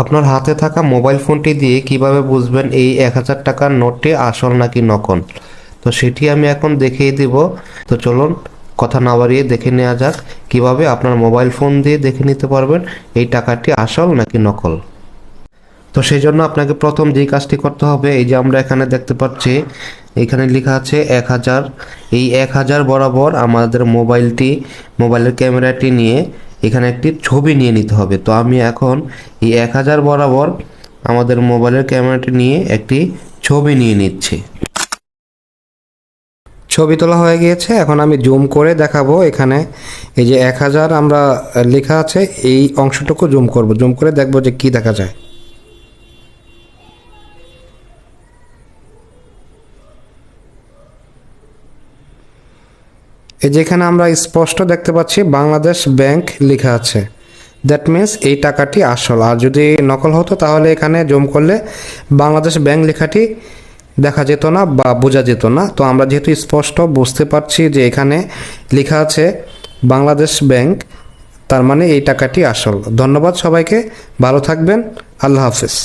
আপনার হাতে থাকা মোবাইল ফোনটি দিয়ে কীভাবে বুঝবেন এই এক হাজার টাকার নোটটি আসল নাকি নকল? তো সেটি আমি এখন দেখিয়ে দিব। তো চলুন, কথা না বাড়িয়ে দেখে নেওয়া যাক কীভাবে আপনার মোবাইল ফোন দিয়ে দেখে নিতে পারবেন এই টাকাটি আসল নাকি নকল। তো সেই জন্য আপনাকে প্রথম যেই কাজটি করতে হবে, এই যে আমরা এখানে দেখতে পাচ্ছি, এখানে লেখা আছে এক হাজার। এই এক হাজার বরাবর আমাদের মোবাইলটি, মোবাইলের ক্যামেরাটি নিয়ে এখানে একটি ছবি নিয়ে নিতে হবে। তো আমি এখন এই এক হাজার বরাবর আমাদের মোবাইলের ক্যামেরাটি নিয়ে একটি ছবি নিয়ে নিচ্ছি। ছবি তোলা হয়ে গিয়েছে। এখন আমি জুম করে দেখাবো এখানে। এই যে এক হাজার আমরা লেখা আছে, এই অংশটুকু জুম করব। জুম করে দেখব যে কি দেখা যায়। এই যেখানে আমরা স্পষ্ট দেখতে পাচ্ছি বাংলাদেশ ব্যাংক লেখা আছে। দ্যাট মিন্স এই টাকাটি আসল। আর যদি নকল হতো তাহলে এখানে জম করলে বাংলাদেশ ব্যাংক লেখাটি দেখা যেত না বা বোঝা যেত না। তো আমরা যেহেতু স্পষ্ট বুঝতে পারছি যে এখানে লেখা আছে বাংলাদেশ ব্যাংক, তার মানে এই টাকাটি আসল। ধন্যবাদ সবাইকে। ভালো থাকবেন। আল্লাহ হাফিজ।